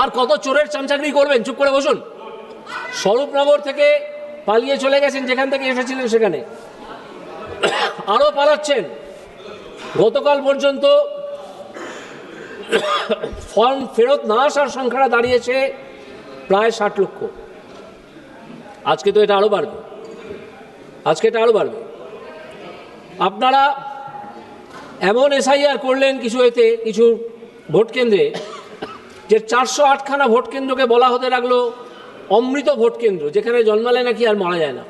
আর কত চোরের চামচাকরি করবেন? চুপ করে বসুন। স্বরূপনগর থেকে পালিয়ে চলে গেছেন, যেখান থেকে এসেছিলেন সেখানে। আরও পালাচ্ছেন। গতকাল পর্যন্ত ফর্ম ফেরত না আসার সংখ্যাটা দাঁড়িয়েছে প্রায় ষাট লক্ষ। আজকে তো এটা আরও বাড়বে। আজকে এটা আরও বাড়বে। আপনারা এমন এসআইআর করলেন কিছু এতে, কিছু ভোট কেন্দ্রে যে চারশো আটখানা ভোট কেন্দ্রকে বলা হতে লাগল অমৃত ভোট কেন্দ্র, যেখানে জন্মালে নাকি আর মারা যায় না।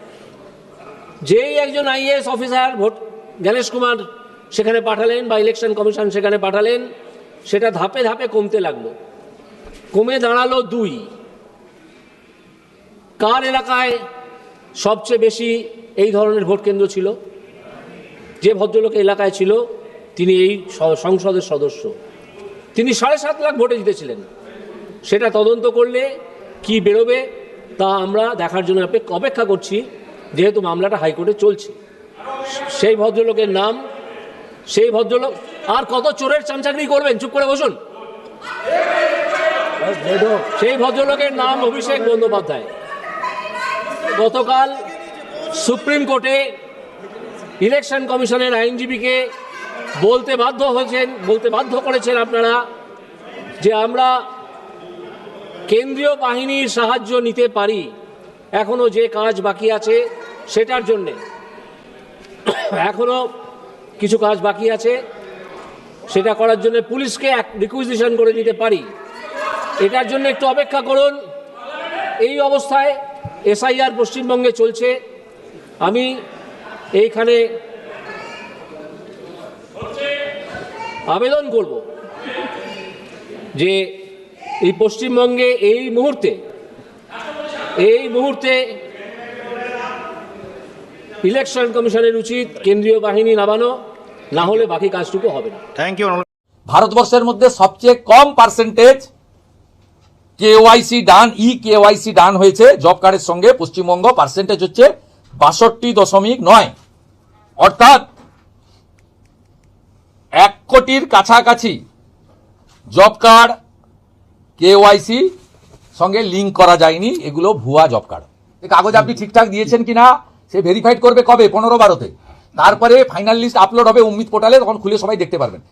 যেই একজন IAS officer vote, Gyanesh Kumar সেখানে পাঠালেন বা ইলেকশন কমিশন সেখানে পাঠালেন, সেটা ধাপে ধাপে কমতে লাগল। কমে দাঁড়াল দুই। কার এলাকায় সবচেয়ে বেশি এই ধরনের ভোট কেন্দ্র ছিল? যে ভদ্রলোক এলাকায় ছিল, তিনি এই সংসদের সদস্য। তিনি সাড়ে সাত লাখ ভোটে জিতেছিলেন। সেটা তদন্ত করলে কি বেরোবে তা আমরা দেখার জন্য অপেক- অপেক্ষা করছি, যেহেতু মামলাটা হাইকোর্টে চলছে। সেই ভদ্রলোকের নাম, সেই ভদ্রলোক আর কত চোরের চামচাকরি করবেন? চুপ করে বসুন। সেই ভদ্রলোকের নাম অভিষেক বন্দ্যোপাধ্যায়। গতকাল সুপ্রিম কোর্টে ইলেকশন কমিশনের আইনজীবীকে বলতে বাধ্য হয়েছেন, বলতে বাধ্য করেছেন আপনারা যে আমরা কেন্দ্রীয় বাহিনীর সাহায্য নিতে পারি। এখনও যে কাজ বাকি আছে সেটার জন্যে। এখনও কিছু কাজ বাকি আছে, সেটা করার জন্য পুলিশকে এক রিকুইজিশন করে দিতে পারি। এটার জন্য একটু অপেক্ষা করুন। এই অবস্থায় এসআইআর পশ্চিমবঙ্গে চলছে। আমি এইখানে আবেদন করব যে এই পশ্চিমবঙ্গে এই মুহূর্তে এই মুহূর্তে ইলেকশন কমিশনের উচিত কেন্দ্রীয় বাহিনী নামানো না হলে বাকি কাজটুকু হবে না। থ্যাংক ইউ ভারতবর্ষের মধ্যে সবচেয়ে কম percentage KYC done e KYC done হয়েছে জব কার্ডের সঙ্গে। পশ্চিমবঙ্গ পার্সেন্টেজ হচ্ছে বাষট্টি দশমিক নয়। অর্থাৎ এক কোটির কাছাকাছি জব কার্ড কেওয়াইসি সঙ্গে লিঙ্ক করা যায়নি। এগুলো ভুয়া জব কার্ড কাগজ আপনি ঠিকঠাক দিয়েছেন কিনা, সে ভেরিফাইড করবে কবে? পনেরো বারোতে। তারপরে ফাইনাল লিস্ট আপলোড হবে উম্মিদ পোর্টালে তখন খুলে সবাই দেখতে পারবেন।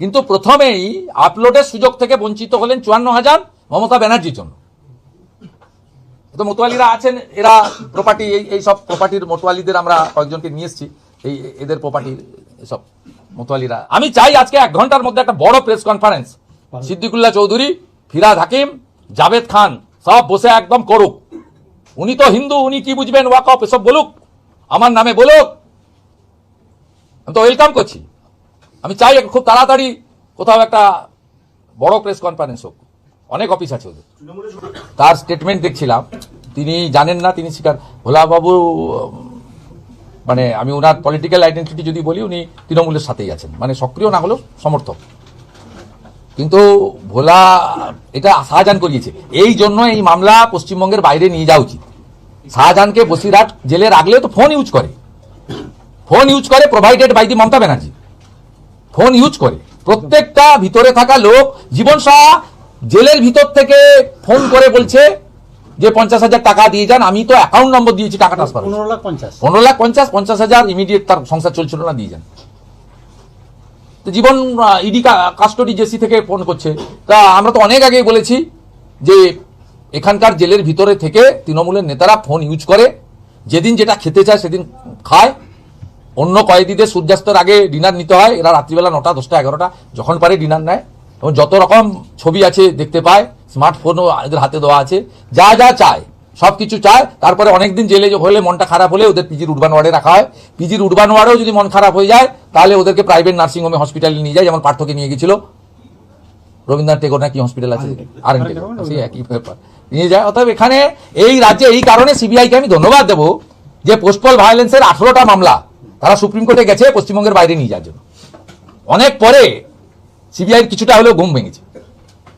কিন্তু প্রথমেই আপলোডের সুযোগ থেকে বঞ্চিত হলেন চুয়ান্ন হাজার মমতা ব্যানার্জির জন্য। তো মোতোয়ালিরা আছেন, এরা প্রপার্টি এই সব প্রপার্টির মোতোয়ালিদের আমরা কয়েকজনকে নিয়ে এসেছি। এই, এদের প্রপার্টির সব মোতোয়ালিরা। আমি চাই আজকে এক ঘণ্টার মধ্যে একটা বড় প্রেস কনফারেন্স সিদ্দিকুল্লাহ চৌধুরী ফিরাদ হাকিম জাভেদ খান সব বসে একদম করুক। উনি তো হিন্দু উনি কি বুঝবেন? ওয়াকফ এসব বলুক। আমার নামে বলুক। আমি তো ওয়েলকাম করছি। আমি চাই খুব তাড়াতাড়ি কোথাও একটা বড় প্রেস কনফারেন্স হোক। অনেক অফিস আছে ওদের। তার স্টেটমেন্ট দেখছিলাম। তিনি জানেন না তিনি স্বীকার ভোলাবাবু মানে আমি ওনার পলিটিক্যাল আইডেন্টিটি যদি বলি, উনি তৃণমূলের সাথেই আছেন। মানে সক্রিয় না হলেও সমর্থক। কিন্তু ভোলা এটা শাহজাহান করিয়েছে। এই জন্য এই মামলা পশ্চিমবঙ্গের বাইরে নিয়ে যাওয়া উচিত। শাহজাহানকে বসিরহাট জেলে রাখলেও তো ফোন ইউজ করে। ফোন ইউজ করে provided by the Mamata Banerjee. Phone use করে। প্রত্যেকটা ভিতরে থাকা লোক জীবন সাহা জেলের ভিতর থেকে ফোন করে বলছে যে পঞ্চাশ হাজার টাকা দিয়ে যান আমি তো অ্যাকাউন্ট নম্বর দিয়েছি টাকা ট্রান্সফার পনেরো লাখ পঞ্চাশ। পনেরো লাখ পঞ্চাশ পঞ্চাশ হাজার ইমিডিয়েট তার সংসার চলছিল না দিয়ে যান। তো জীবন ইডি কাস্টডি জেসি থেকে ফোন করছে। তা আমরা তো অনেক আগেই বলেছি যে এখানকার জেলের ভিতরে থেকে তৃণমূলের নেতারা ফোন ইউজ করে। যেদিন যেটা খেতে চায় সেদিন খায়। অন্য কয়েদিদের সূর্যাস্তের আগে ডিনার নিতে হয়। এরা রাত্রিবেলা নটা দশটা এগারোটা যখন পারে ডিনার নেয়। এবং যত রকম ছবি আছে দেখতে পায় স্মার্টফোনও এদের হাতে দেওয়া আছে। যা যা চায় সব কিছু চায়। তারপরে অনেকদিন জেলে হলে মনটা খারাপ হলে ওদের পিজির উডবান ওয়ার্ডে রাখা হয়। পিজির উডবান ওয়ার্ডেও যদি মন খারাপ হয়ে যায় তাহলে ওদেরকে প্রাইভেট নার্সিংহোমে হসপিটালে নিয়ে যায় যেমন পার্থকে নিয়ে গেছিল। রবীন্দ্রনাথ টেগোর নাকি হসপিটাল আছে? আর সেই একই ব্যাপার। নিয়ে যায়। অতএব এখানে এই রাজ্যে এই কারণে সিবিআইকে আমি ধন্যবাদ দেবো যে পোস্টপল ভায়োলেন্সের আঠারোটা মামলা তারা সুপ্রিম কোর্টে গেছে পশ্চিমবঙ্গের বাইরে নিয়ে যাওয়ার জন্য। অনেক পরে সিবিআই কিছুটা হলেও ঘুম ভেঙেছে।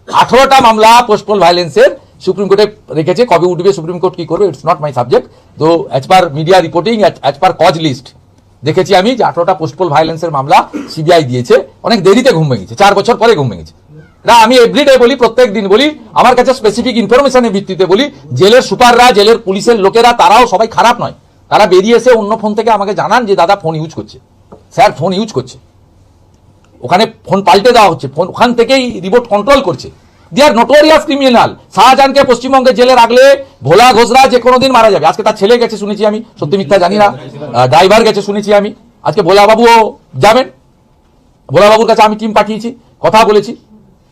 আঠারোটা মামলা পোস্টপল ভায়োলেন্সের সুপ্রিম কোর্টে রেখেছে। কবে উঠবে সুপ্রিম কোর্ট কি করবে? ইটস নট মাই সাবজেক্ট তো as per media reporting as per cause list দেখেছি আমি যে আঠারোটা পোস্টপল ভায়োলেন্সের মামলা সিবিআই দিয়েছে। অনেক দেরিতে ঘুম ভেঙেছে। চার বছর পরে ঘুম ভেঙেছে। না, আমি এভরিডে বলি, প্রত্যেক দিন বলি, আমার কাছে স্পেসিফিক ইনফরমেশনের ভিত্তিতে বলি, জেলের সুপাররা, জেলের পুলিশের লোকেরা, তারাও সবাই খারাপ নয়। তারা বেরিয়ে এসে অন্য ফোন থেকে আমাকে জানান যে, দাদা ফোন ইউজ করছে। স্যার ফোন ইউজ করছে। ওখানে ফোন পাল্টে দেওয়া হচ্ছে। ফোন ওখান থেকেই রিমোট কন্ট্রোল করছে। দি আর নোটোরিয়াস ক্রিমিনাল শাহজাহানকে পশ্চিমবঙ্গে জেলে রাখলে ভোলা ঘোষরা যে কোনো দিন মারা যাবে। আজকে তার ছেলে গেছে শুনেছি আমি সত্যি মিথ্যা জানি না। ড্রাইভার গেছে শুনেছি আমি। আজকে ভোলা বাবুও যাবেন। ভোলা বাবুর কাছে আমি টিম পাঠিয়েছি কথা বলেছি।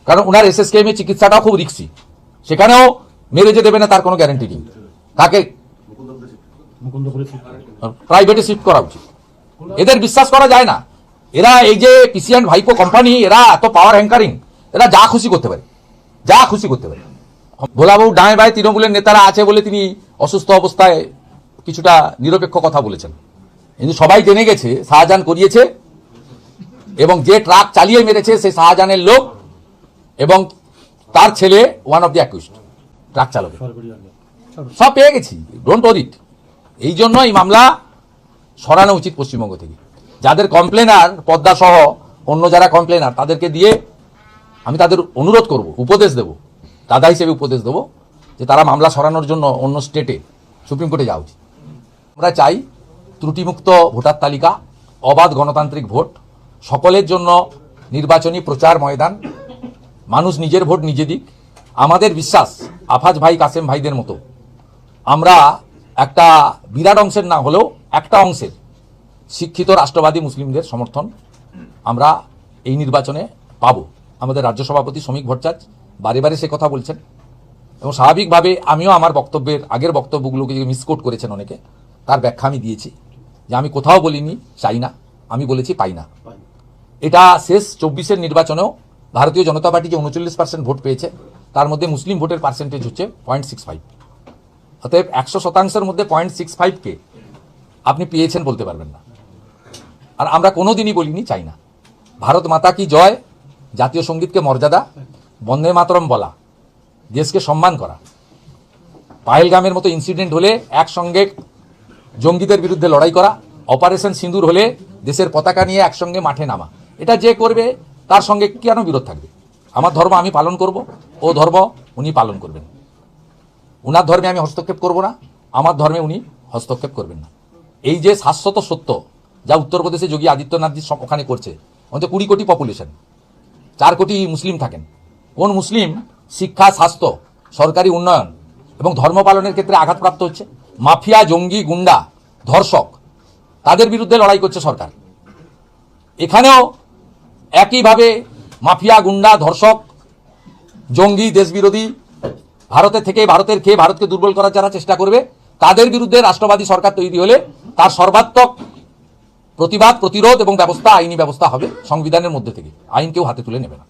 কারণ ওনার এস এসএসকেএম এর চিকিৎসাটাও খুব রিক্সি। সেখানেও মেরে যে দেবে না তার কোনো গ্যারেন্টি নেই। তাকে প্রাইভেটে শিফট করা উচিত। এদের বিশ্বাস করা যায় না। এরা এই যে পিসিএন ভাইপো কোম্পানি এরা এত পাওয়ার হ্যাঙ্কারিং এরা যা খুশি করতে পারে। যা খুশি করতে পারে। ভোলাবাবু ডাঁয়ে বাই তৃণমূলের নেতারা আছে বলে তিনি অসুস্থ অবস্থায় কিছুটা নিরপেক্ষ কথা বলেছেন। কিন্তু সবাই জেনে গেছে, শাহজাহান করিয়েছে এবং যে ট্রাক চালিয়ে মেরেছে সেই শাহজাহানের লোক এবং তার ছেলে one of the accused truck চালক সব পেয়ে গেছি। ডোন্ট অডিট এই জন্য এই মামলা সরানো উচিত পশ্চিমবঙ্গ থেকে। যাদের কমপ্লেনার পদ্মা সহ অন্য যারা কমপ্লেনার তাদেরকে দিয়ে আমি তাদের অনুরোধ করব, উপদেশ দেব। দাদা হিসেবে উপদেশ দেব যে তারা মামলা সরানোর জন্য অন্য স্টেটে সুপ্রিম কোর্টে যাওয়া উচিত। আমরা চাই ত্রুটিমুক্ত ভোটার তালিকা, অবাধ গণতান্ত্রিক ভোট, সকলের জন্য নির্বাচনী প্রচার ময়দান, মানুষ নিজের ভোট নিজে দিক, আমাদের বিশ্বাস আফাজ ভাই, কাসেম ভাইদের মতো। আমরা একটা বিরাট অংশের না হলেও একটা অংশের শিক্ষিত রাষ্ট্রবাদী মুসলিমদের সমর্থন আমরা এই নির্বাচনে পাব। আমাদের রাজ্য সভাপতি শ্রমিক ভট্টাচার্য বারে বারে সে কথা বলছেন। এবং স্বাভাবিকভাবে আমিও আমার বক্তব্যের আগের বক্তব্যগুলোকে যে মিসকোট করেছেন অনেকে, তার ব্যাখ্যা আমি দিয়েছি। যে আমি কোথাও বলিনি, চাই না। আমি বলেছি, পাই না। এটা শেষ চব্বিশের নির্বাচনেও ভারতীয় জনতা পার্টি যে উনচল্লিশ পার্সেন্ট ভোট পেয়েছে। তার মধ্যে মুসলিম ভোটের পার্সেন্টেজ হচ্ছে পয়েন্ট সিক্স ফাইভ। অতএব একশো শতাংশের মধ্যে পয়েন্ট সিক্স ফাইভকে আপনি পেয়েছেন বলতে পারবেন না। আর আমরা কোনোদিনই বলিনি চাই না। ভারত মাতা কি জয়? জাতীয় সঙ্গীতকে মর্যাদা? বন্দে মাতরম বলা। দেশকে সম্মান করা। পায়েলগামের মতো ইনসিডেন্ট হলে একসঙ্গে জঙ্গিদের বিরুদ্ধে লড়াই করা। অপারেশন সিঁদুর হলে দেশের পতাকা নিয়ে একসঙ্গে মাঠে নামা। এটা যে করবে, তার সঙ্গে কেন বিরোধ থাকবে? আমার ধর্ম আমি পালন করব, ও ধর্ম উনি পালন করবেন। উনার ধর্মে আমি হস্তক্ষেপ করব না, আমার ধর্মে উনি হস্তক্ষেপ করবেন না। এই যে শাশ্বত সত্য যা উত্তরপ্রদেশে যোগী আদিত্যনাথজি ওখানে করছে। অন্তত কুড়ি কোটি পপুলেশন চার কোটি মুসলিম থাকেন। কোন মুসলিম শিক্ষা, স্বাস্থ্য, সরকারি উন্নয়ন এবং ধর্ম পালনের ক্ষেত্রে আঘাতপ্রাপ্ত হচ্ছে? মাফিয়া, জঙ্গি, গুন্ডা, ধর্ষক, তাদের বিরুদ্ধে লড়াই করছে সরকার। এখানেও একইভাবে মাফিয়া, গুন্ডা, ধর্ষক, জঙ্গি, দেশবিরোধী ভারতের থেকে ভারতের খেয়ে ভারতকে দুর্বল করার যারা চেষ্টা করবে, তাদের বিরুদ্ধে রাষ্ট্রবাদী সরকার তৈরি হলে তার সর্বাত্মক প্রতিবাদ, প্রতিরোধ এবং ব্যবস্থা, আইনি ব্যবস্থা হবে সংবিধানের মধ্যে থেকে। আইন কেউ হাতে তুলে নেবে না।